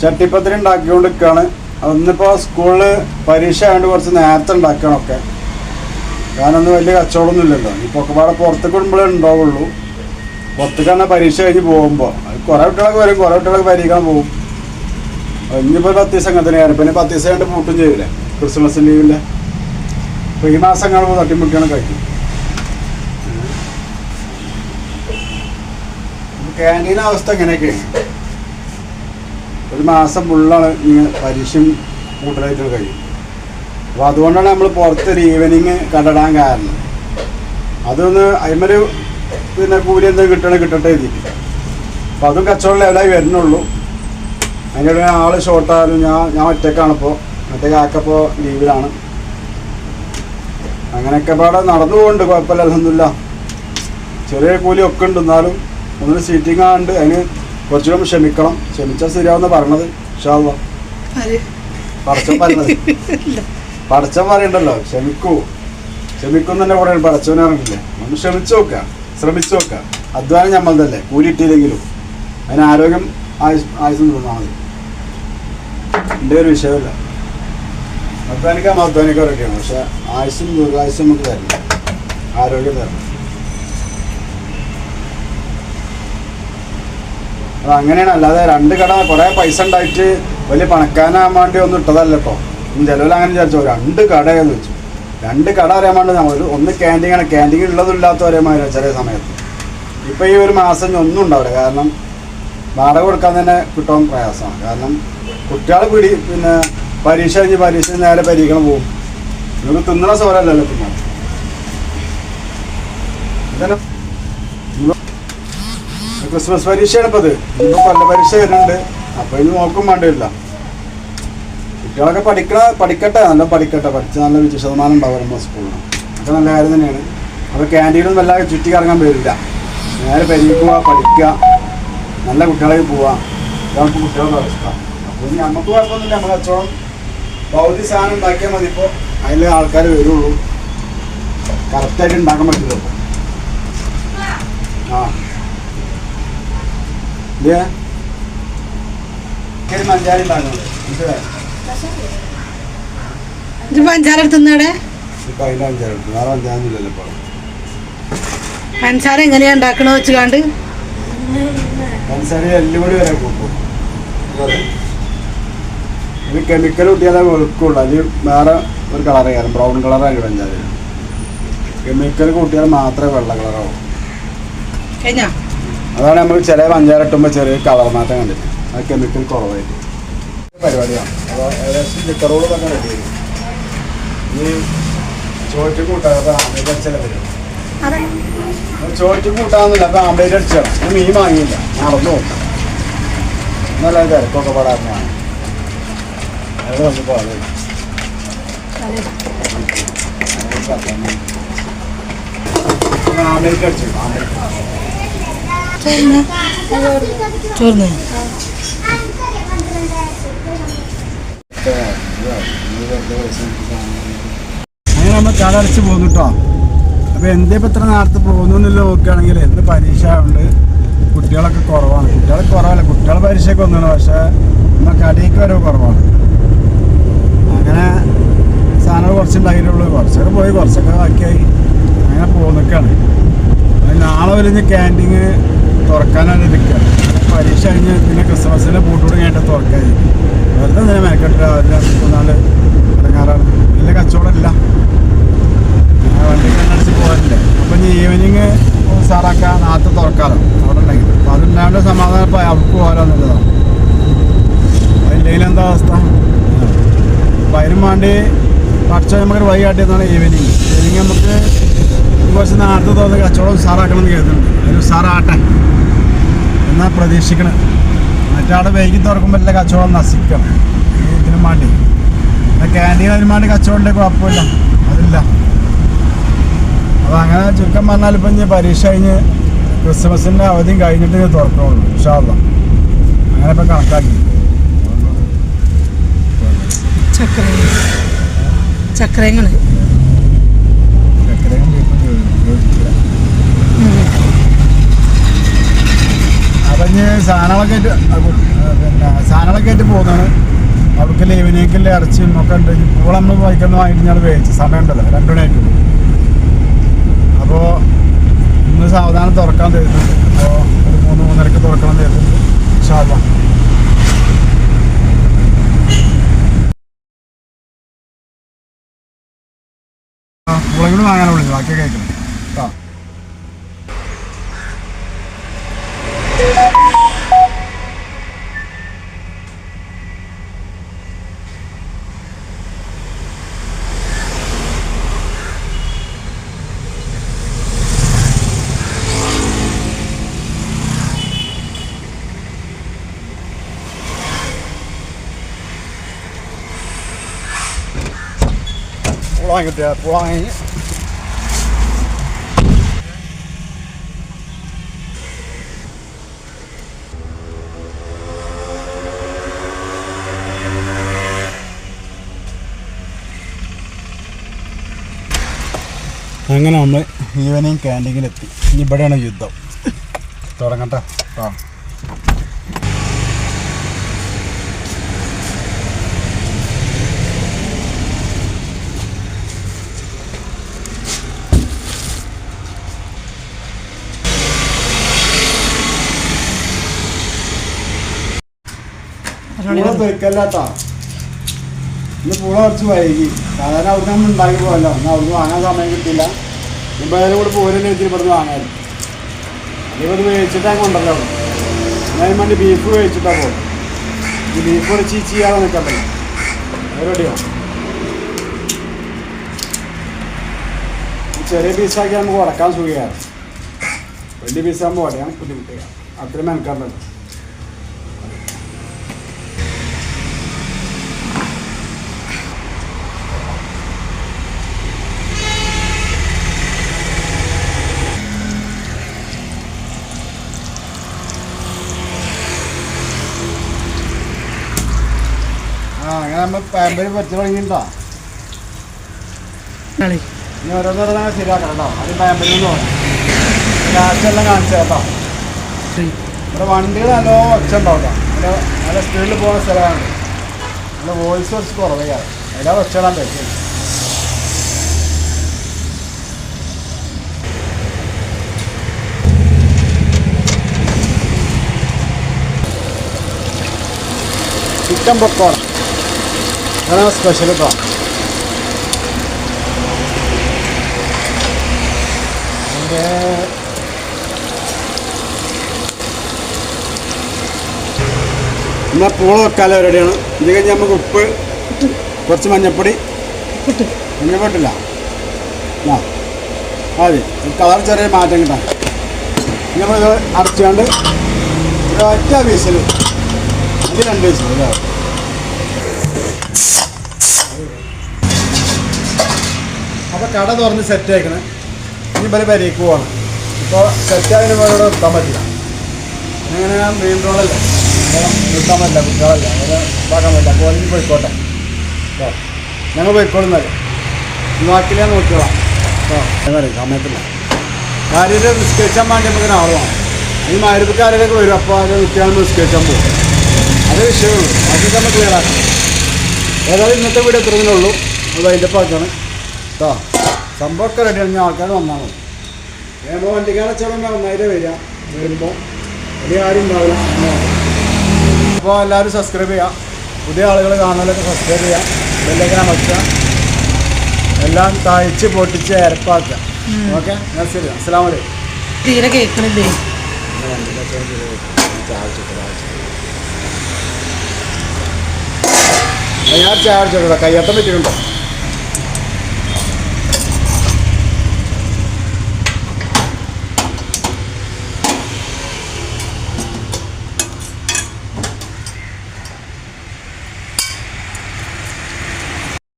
ചട്ടിപ്പത്തിരി ഉണ്ടാക്കിക്കൊണ്ട് നിൽക്കുകയാണ് അന്നിപ്പോൾ സ്കൂളിൽ പരീക്ഷ ആയതുകൊണ്ട് കുറച്ച് നേരത്തെ ഉണ്ടാക്കണമൊക്കെ കാരണം ഒന്നും വലിയ കച്ചവടമൊന്നും ഇല്ലല്ലോ ഇപ്പോൾ ഒക്കെ പാടെ പുറത്തേക്ക് വിടുമ്പോഴേ ഉണ്ടാവുള്ളൂ. പുറത്തേക്ക് തന്നെ പരീക്ഷ കഴിഞ്ഞ് പോകുമ്പോൾ കുറേ കുട്ടികളൊക്കെ വരും കുറേ കുട്ടികളൊക്കെ പരീക്ഷാൻ പോകും. ഇനിയിപ്പോൾ പത്ത് ദിവസം അങ്ങനെ തന്നെയാണ്. പിന്നെ പത്ത് ദിവസം കഴിഞ്ഞിട്ട് പൂട്ടും ചെയ്യില്ലേ ക്രിസ്മസ് ലീവിന്റെ അപ്പോൾ ഈ മാസം കാണുമ്പോൾ തട്ടിമുട്ടിയാണ് കഴിക്കും ക്യാന്റീൻ അവസ്ഥ എങ്ങനെയൊക്കെയാണ്? ഒരു മാസം ഫുള്ളാണ് ഇങ്ങനെ പരീക്ഷയും കൂട്ടലായിട്ട് കഴിയും. അപ്പോൾ അതുകൊണ്ടാണ് നമ്മൾ പുറത്തൊരു ഈവനിങ് കണ്ടിടാൻ കാരണം. അതൊന്ന് അതിമൊരു പിന്നെ കൂലി എന്തെങ്കിലും കിട്ടണേ കിട്ടട്ടെ എഴുതിയിട്ട്. അപ്പോൾ അതും കച്ചവടം ലെവലായി വരുന്നുള്ളൂ. അതിന്റെ ആൾ ഷോർട്ടായാലും ഞാൻ ഞാൻ ഒറ്റക്കാണിപ്പോൾ മറ്റേ കാക്കപ്പോൾ ലീവിലാണ് അങ്ങനെയൊക്കെ പാടെ നടന്നു പോകുന്നുണ്ട് കുഴപ്പമില്ല അലഹമില്ല ചെറിയ കൂലി ഒക്കെ ഉണ്ട് എന്നാലും ഒന്നൊരു സീറ്റിംഗ് ആണ്ട് അതിന് കുറച്ചുകൂടെ ക്ഷമിക്കണം. ക്ഷമിച്ചാൽ ശരിയാവുന്ന പറഞ്ഞത് ഇൻഷാല്ല പടച്ചൻ പറഞ്ഞത് പടച്ചൻ പറയണ്ടല്ലോ. ക്ഷമിക്കൂ. ക്ഷമിക്കും തന്നെ കൂടെ പടച്ചവനെ അറിയില്ലേ ഒന്ന് ക്ഷമിച്ചു നോക്കുക. ശ്രമിച്ചു നോക്കുക. അധ്വാനം ഞമ്മളതല്ലേ കൂലിയിട്ടില്ലെങ്കിലും അതിന് ആരോഗ്യം ആയുസ് ആയുസ് തോന്നാൽ മതി. എന്റെ ഒരു വിഷയമല്ല. അധ്വാനിക്കാൻ അധ്വാനിക്കാറൊക്കെയാണ് പക്ഷെ ആയുസും ദുർഗായുസും നമുക്ക് തരണം. ആരോഗ്യം തരണം. അത് അങ്ങനെയാണ്. അല്ലാതെ രണ്ട് കട കുറേ പൈസ ഉണ്ടായിട്ട് വലിയ പണക്കാനാകാൻ വേണ്ടി ഒന്നും ഇട്ടതല്ല ഇപ്പോൾ ചിലവിൽ അങ്ങനെ വിചാരിച്ചോ. രണ്ട് എന്ന് വെച്ചു. രണ്ട് കട അറിയാൻ വേണ്ടി നമ്മൾ ഒന്ന് ക്യാന്റീനാണ് ക്യാന്റീൻ ഉള്ളതും ഇല്ലാത്ത ഒരേ മാതിരി ചില സമയത്ത്. ഇപ്പം ഈ ഒരു മാസം ഒന്നും ഉണ്ടാവില്ല. കാരണം വാടക കൊടുക്കാൻ തന്നെ കിട്ടാൻ പ്രയാസമാണ്. കാരണം കുട്ടികൾ പിടി പിന്നെ പരീക്ഷ കഴിഞ്ഞ് പരീക്ഷ നേരെ പരീക്ഷണം പോകും നിങ്ങൾക്ക് തിന്നണ സ്വരല്ലല്ലോ പിന്നെ ഇതന്നെ. ക്രിസ്മസ് പരീക്ഷയാണ് ഇപ്പത്. ഇപ്പൊ പല പരീക്ഷ വരുന്നുണ്ട്. അപ്പൊ ഇനി നോക്കും വേണ്ടിയില്ല കുട്ടികളൊക്കെ പഠിക്കണ പഠിക്കട്ടെ. നല്ല പഠിക്കട്ടെ. പഠിച്ച് നല്ല വിജയ ശതമാനം ഉണ്ടാവും സ്കൂളിൽ അതൊക്കെ നല്ല കാര്യം തന്നെയാണ്. അപ്പോൾ ക്യാന്റീനൊന്നും വല്ലാതെ ചുറ്റി കറങ്ങാൻ വരില്ല നേരെ പെരിക്ക് പോവുക പഠിക്കുക നല്ല കുട്ടികളെ പോവുക ഇതാണ് കുട്ടികളുടെ അവസ്ഥ. അപ്പോൾ ഇനി നമുക്ക് കുഴപ്പമൊന്നുമില്ല. നമ്മൾ കച്ചവടം ഭൗതിക സാധനം ഉണ്ടാക്കിയാൽ മതി. ഇപ്പോൾ അതിൽ ആൾക്കാർ വരുള്ളൂ. കറക്റ്റായിട്ട് ഉണ്ടാക്കാൻ പറ്റില്ല ആ. പഞ്ചാര ഇപ്പോൾ പഞ്ചാര എങ്ങനെയാ ഉണ്ടാക്കണ വെച്ചുകാണ്ട്? പഞ്ചസാര എല്ലുപൊടി വരെ കൂട്ടും ഇത് കെമിക്കൽ കൂട്ടിയാലേ വെളുക്കുള്ളൂ. അതിൽ വേറെ ഒരു കളർ കയറും ബ്രൗൺ കളറായി പഞ്ചാര കെമിക്കൽ കൂട്ടിയാൽ മാത്രമേ വെള്ള കളറാവും കഴിഞ്ഞാ? അതാണ് നമ്മൾ ചില പഞ്ചാരട്ടുമ്പോൾ ചെറിയ കളർ മാറ്റം കണ്ടിട്ട്. ആ കെമിക്കൽ കുറവായിട്ട്. പരിപാടിയാണ്. അപ്പോൾ ഏകദേശം ലിക്കറോട് തന്നെ റെഡി ഈ ചോറ്റ് കൂട്ടാതെ ആംബ്ലേറ്റ് അടിച്ചല്ല വരും. ചോറ്റ് കൂട്ടാന്നില്ല അപ്പോൾ ആംബ്ലേറ്റ് അടിച്ചാണ് ഞാൻ മീൻ വാങ്ങിയില്ല. മറന്നു നോക്കാം നല്ല തിരക്കൊക്കെ പാടാറുണ്ടാണ് അവിടെ വന്ന് പാടും ആംബ്ലേറ്റ് അടിച്ചു. ആംബ്ലേറ്റ് ചോർന്ന് അങ്ങനെ നമ്മൾ കടടച്ച് പോകുന്നു കേട്ടോ അപ്പോൾ എന്തേ ഇപ്പം ഇത്ര നേരത്തെ പോകുന്നു എന്നില്ല നോക്കുകയാണെങ്കിൽ എന്ത് പരീക്ഷ ഉണ്ട് കുട്ടികളൊക്കെ കുറവാണ്. കുട്ടികൾ കുറവല്ല കുട്ടികൾ പരീക്ഷയൊക്കെ ഒന്നാണ് പക്ഷേ നമ്മൾ കടയ്ക്ക് വരവ് കുറവാണ്. അങ്ങനെ സാധനങ്ങൾ കുറച്ചുണ്ടായിട്ടുള്ളൂ കുറച്ചൊക്കെ പോയി കുറച്ചൊക്കെ ബാക്കിയായി. അങ്ങനെ പോകുന്നൊക്കെയാണ് നാളെ വരെ ക്യാന്റീൻ തുറക്കാനാണ് ഇരിക്കുക പരീക്ഷ കഴിഞ്ഞ് പിന്നെ ക്രിസ്മസിന്റെ പൂട്ടോട് കഴിഞ്ഞിട്ട് തുറക്കായി വെറുതെ തന്നെ മേക്കെട്ട് രാവിലെ മൂന്നാൽ ഇറങ്ങാറാണ് വലിയ കച്ചവടമില്ല. വണ്ടി കണ്ണടിച്ച് പോകാറില്ല അപ്പം ഇനി ഈവനിങ് സാറാക്കാൻ നാത്ത് തുറക്കാലോ. അവിടെ ഉണ്ടെങ്കിൽ. അപ്പം അതുണ്ടാവേണ്ട സമാധാനം ഇപ്പോൾ അവർക്ക് പോകാറോ എന്നുള്ളതാണ് അതില്ലെങ്കിൽ എന്താ അവസ്ഥ? അപ്പം അതിനും വേണ്ടി പഠിച്ച നമുക്കൊരു കാട്ടിയെന്നാണ് ഈവനിങ് ഈവനിങ് നമുക്ക് കുറച്ച് നേരത്തെ തോന്നുന്ന കച്ചവടം സാറാക്കണം എന്ന് കരുതുന്നുണ്ട്. ഒരു സാറാട്ടെ എന്നാ പ്രതീക്ഷിക്കണം മറ്റാടെ വൈകി തുറക്കുമ്പോൾ എല്ലാ കച്ചവടം നശിക്കണം ഇതിനും വേണ്ടി ക്യാന്റീൻ അതിനും വേണ്ടി കച്ചവടം കുഴപ്പമില്ല. അതില്ല. അപ്പോൾ അങ്ങനെ ചുരുക്കം പറഞ്ഞാൽ ഇപ്പം ഇനി പരീക്ഷ കഴിഞ്ഞ് ക്രിസ്മസിന്റെ അവധിയും കഴിഞ്ഞിട്ട് ഇത് തുറക്കണുള്ളൂ ഉഷാറില്ല അങ്ങനെ ഇപ്പം കണക്കാക്കി. ചക്കര ചക്കരങ്ങൾ ചക്കരയും ബീഫും ചോദിച്ചില്ല അപ്പം ഇനി സാധനങ്ങളൊക്കെ ആയിട്ട് പിന്നെ സാധനങ്ങളൊക്കെ ആയിട്ട് പോകുന്നതാണ്. അവർക്ക് ലീവിനേക്കില്ല ഇറച്ചിയും ഒക്കെ ഉണ്ട്. ഇപ്പോൾ നമ്മൾ വൈക്കുന്ന വാങ്ങിയിട്ട് ഞാൻ വേവിച്ചു സമയം ഉണ്ടല്ലോ രണ്ടു മണിയായിട്ട്. അപ്പോൾ ഇന്ന് സാവധാനം തുറക്കാൻ തരുന്നുണ്ട്. അപ്പോൾ ഒരു മൂന്ന് മൂന്നരക്ക് തുറക്കണം തരുന്നുണ്ട് ആ മുളകൂടി കഴിക്കണം കേട്ടോ വാങ്ങിട്ടില്ല പൂള വാങ്ങി അങ്ങനെ നമ്മൾ ഈവനിങ് ക്യാന്റീനിലെത്തി ഇനി ഇവിടെയാണ് യുദ്ധം. തുടങ്ങട്ടെ. ആ. പൂള പൊരിക്കല്ലാട്ടാ ഇന്ന് പൂള കുറച്ച് വൈകി. സാധാരണ അവിടെ നമ്മൾ ഉണ്ടാക്കി പോകല്ലോ എന്നാൽ അവിടുന്ന് വാങ്ങാൻ സമയം കിട്ടില്ല അതിലും കൂടെ പോരല്ലേ വെച്ചിട്ട് ഇവിടുന്ന് വാങ്ങാൻ. അതിപ്പോൾ വേവിച്ചിട്ടാണ് കൊണ്ടല്ലോ ഞാൻ വേണ്ടി ബീഫ് വേവിച്ചിട്ടാ പോകും ഈ ബീഫ് കൂടെ ചീ ചെയ്യാതെ നിൽക്കണ്ടല്ലോ അത് റെഡിയോ ചെറിയ പീസാക്കി നമുക്ക് ഉടക്കാൻ സുഖമാണ് വലിയ പീസാകുമ്പോൾ ഉടയാണ് ബുദ്ധിമുട്ടുക അത്രയും മെനക്കാറുണ്ടല്ലോ അങ്ങനെ നമ്മൾ പാമ്പര് ഇനി ശരിയാക്കണം കേട്ടോ അത് പാമ്പരിൽ നിന്ന് പോകണം ലാസ്റ്റ് എല്ലാം കാണിച്ചു കേട്ടോ ഇവിടെ വണ്ടികൾ നല്ല ഒച്ച ഉണ്ടാവും കേട്ടോ. നല്ല നല്ല സ്പീഡിൽ പോകുന്ന സ്ഥലമാണ്. നല്ല വോയിസ് കുറച്ച് കുറവാണ് അതിലാ ഒച്ചയിടാൻ പറ്റും ചിക്കൻ പൊക്കോണ അതാണ് സ്പെഷ്യൽ കേട്ടോ അതിന്റെ എന്നാൽ പൂള വെക്കാലോ റെഡിയാണ് ഇത് കഴിഞ്ഞ് നമുക്ക് ഉപ്പ് കുറച്ച് മഞ്ഞപ്പൊടി മഞ്ഞപ്പൊട്ടില്ല ആ അതെ കളർ ചെറിയ മാറ്റം കിട്ടാം നമ്മളിത് അടച്ചുകൊണ്ട് ഒരു ഒറ്റ പീസിൽ അത് രണ്ട് പീസിൽ അല്ലേ അപ്പോൾ കട തുറന്ന് സെറ്റ് ആയിക്കണേ. ഇനി ഇവർ പരിക്ക് പോകണം ഇപ്പോൾ സെറ്റ് ആയതിന് പോലെ ഇവിടെ നിർത്താൻ പറ്റില്ല. അങ്ങനെ മെയിൻ റോഡല്ലേ നിർത്താൻ പറ്റില്ല കുട്ടികളല്ല? അവരെ ഇതാക്കാൻ പറ്റില്ല. അപ്പോൾ ഇനി പോയിക്കോട്ടെ. കേട്ടോ ഞങ്ങൾ പോയിക്കോളുന്നല്ലേ ബാക്കിലെ നോക്കിക്കോളാം. കേട്ടോ പറയുക സമയത്തില്ല. കാര്യം നിസ്കരിച്ചാൻ വേണ്ടി നമുക്ക് ആളുമാണ് ഈ മാരുപ്പക്കാരൊക്കെ വരും. അപ്പോൾ അത് നിൽക്കുകയാണെന്ന് നിസ്കരിച്ചാൻ പോകും അത് വിഷയമുള്ളൂ അത് നമ്മൾ ക്ലിയർ ആക്കണം. ഏതായാലും ഇന്നത്തെ വീഡിയോ ഇത്രയേ ഉള്ളൂ. അത് അതിന്റെ പാക്കാണ് കേട്ടോ സംഭവമൊക്കെ റെഡിയാണ് ഞാൻ ആൾക്കാർ വന്നാൽ മതി. ഏമോ വണ്ടിക്കാരെ ചെറുപ്പം ഒന്നായിരം വരിക. വരുമ്പോൾ വലിയ കാര്യം ഉണ്ടാവില്ല അപ്പോൾ എല്ലാവരും സബ്സ്ക്രൈബ് ചെയ്യുക പുതിയ ആളുകൾ കാണാനൊക്കെ സബ്സ്ക്രൈബ് ചെയ്യുക ബെല്ലൊക്കെ അമർത്തുക. എല്ലാം തയ്ച്ച് പൊട്ടിച്ച് അരപ്പാക്കുക ഓക്കെ? ഞാൻ ശരി. അസ്സാം വലൈക്കും തീരെ കേൾക്കണില്ലേ ഞാൻ ചാർജ് കയ്യത്തം പറ്റിയിട്ടുണ്ടോ